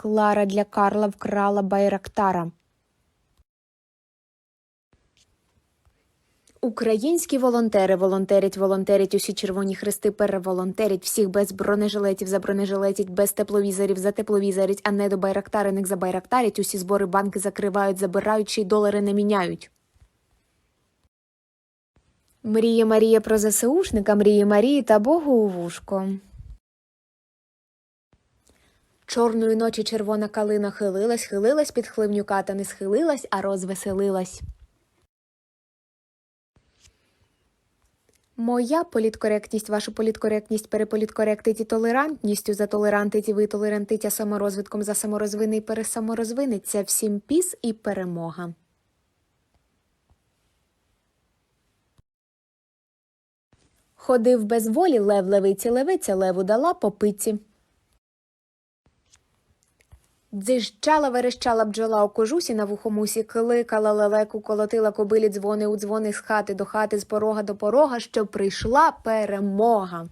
Клара для Карла вкрала Байрактара. Українські волонтери волонтерять, волонтерять, усі червоні хрести переволонтерять, всіх без бронежилетів за бронежилетять, без тепловізорів за тепловізорять, а не до байрактариних за байрактарять, усі збори банки закривають, забирають, ще й долари не міняють. Мріє Марія про ЗСУшника, мріє Марії та Богу у вушко. Чорної ночі червона калина хилилась, хилилась під хливнюка, та не схилилась, а розвеселилась. Моя політкоректність, вашу політкоректність переполіткоректить і толерантністю за толерантить і ви толерантить, саморозвитком за саморозвини пересаморозвиниться. Всім піс і перемога. Ходив без волі лев левиці левиця леву дала по пиці. Дзижчала, верещала бджола у кожусі на вухомусі, кликала лелеку, колотила кобилі дзвони у дзвони з хати до хати, з порога до порога, що прийшла перемога.